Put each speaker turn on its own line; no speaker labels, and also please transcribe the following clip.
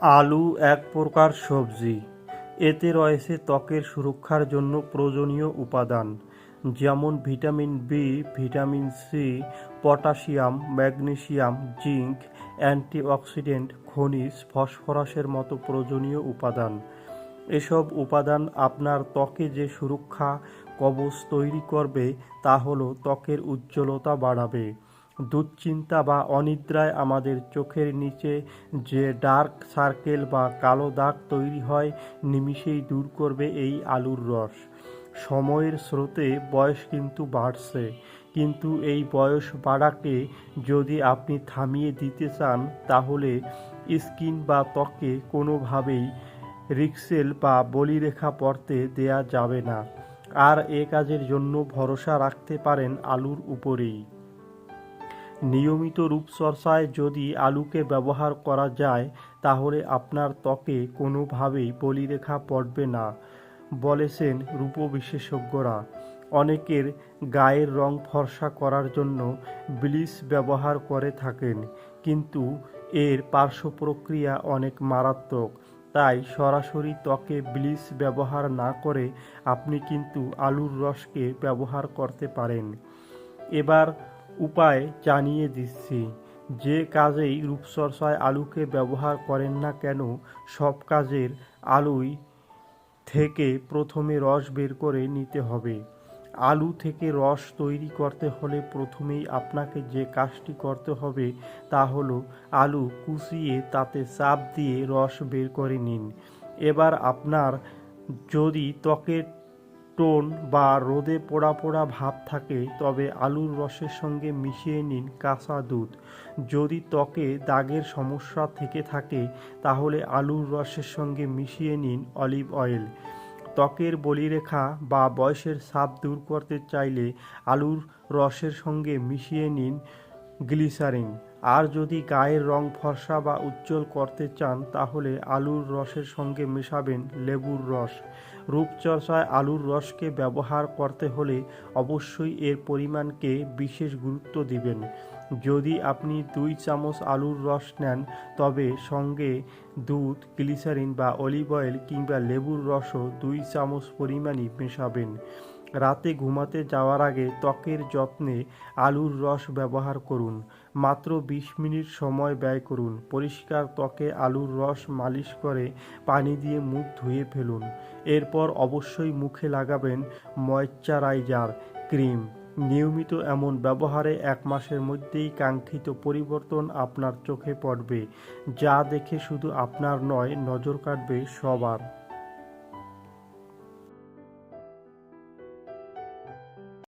আলু এক প্রকার সবজি। এতে রয়েছে ত্বকের সুরক্ষার জন্য প্রয়োজনীয় উপাদান, যেমন vitamin B vitamin C potassium magnesium zinc, antioxidant, খনিজ, ফসফরাসের মতো প্রয়োজনীয় উপাদান। এসব উপাদান আপনার ত্বকে যে সুরক্ষা কবচ তৈরি করবে, তা হলো ত্বকের উজ্জ্বলতা বাড়াবে। দুশ্চিন্তা বা অনিদ্রায় আমাদের চোখের নিচে যে ডার্ক সার্কেল বা কালো দাগ তৈরি হয়, নিমিষেই দূর করবে এই আলুর রস। সময়ের স্রোতে বয়স কিন্তু বাড়ছে। কিন্তু এই বয়স বাড়াকে যদি আপনি থামিয়ে দিতে চান, তাহলে স্কিন বা ত্বকে কোনোভাবেই রিক্সেল বা বলিরেখা পড়তে দেয়া যাবে না। আর এ কাজের জন্য ভরসা রাখতে পারেন আলুর উপরেই। নিয়মিত রূপচর্চায় যদি আলুকে ব্যবহার করা যায়, তাহলে আপনার ত্বকে কোনোভাবেই বলিরেখা পড়বে না, বলেছেন রূপ বিশেষজ্ঞরা অনেকের গায়ের রং ফর্সা করার জন্য ব্লিচ ব্যবহার করে থাকেন, কিন্তু এর পার্শ্ব প্রক্রিয়া অনেক মারাত্মক, তাই সরাসরি ত্বকে ব্লিচ ব্যবহার না করে আপনি কিন্তু আলুর রসকে ব্যবহার করতে পারেন। এবার উপায় জানিয়ে দিচ্ছি। যে কাজেই রূপচর্চায় আলুকে ব্যবহার করেন না কেন, সব কাজের আলুই থেকে প্রথমে রস বের করে নিতে হবে। আলু থেকে রস তৈরি করতে হলে প্রথমেই আপনাকে যে কাজটি করতে হবে তা হলো আলু কুচিয়ে তাতে চাপ দিয়ে রস বের করে নিন। এবার আপনার যদি ত্বকের টোন বা রোদে পোড়া পোড়া ভাব থাকে, তবে আলুর রসের সঙ্গে মিশিয়ে নিন কাঁচা দুধ। যদি ত্বকে দাগের সমস্যা থেকে থাকে, তাহলে আলুর রসের সঙ্গে মিশিয়ে নিন অলিভ অয়েল। ত্বকের বলিরেখা বা বয়সের ছাপ দূর করতে চাইলে আলুর রসের সঙ্গে মিশিয়ে নিন গ্লিসারিন। আর যদি গায়ের রং ফর্সা বা উজ্জ্বল করতে চান, তাহলে আলুর রসের সঙ্গে মেশাবেন লেবুর রস। রূপচর্চায় আলুর রসকে ব্যবহার করতে হলে অবশ্যই এর পরিমাণকে বিশেষ গুরুত্ব দিবেন। যদি আপনি দুই চামচ আলুর রস নেন, তবে সঙ্গে দুধ, গ্লিসারিন বা অলিভ অয়েল কিংবা লেবুর রসও দুই চামচ পরিমাণই মেশাবেন। রাতে ঘুমাতে যাওয়ার আগে ত্বকের যত্নে আলুর রস ব্যবহার করুন। মাত্র বিশ মিনিট সময় ব্যয় করুন। পরিষ্কার ত্বকে আলুর রস মালিশ করে পানি দিয়ে মুখ ধুয়ে ফেলুন। এরপর অবশ্যই মুখে লাগাবেন ময়শ্চারাইজার ক্রিম। নিয়মিত এমন ব্যবহারে এক মাসের মধ্যেই কাঙ্ক্ষিত পরিবর্তন আপনার চোখে পড়বে। যা দেখে শুধু আপনার নয়, নজর কাটবে সবার।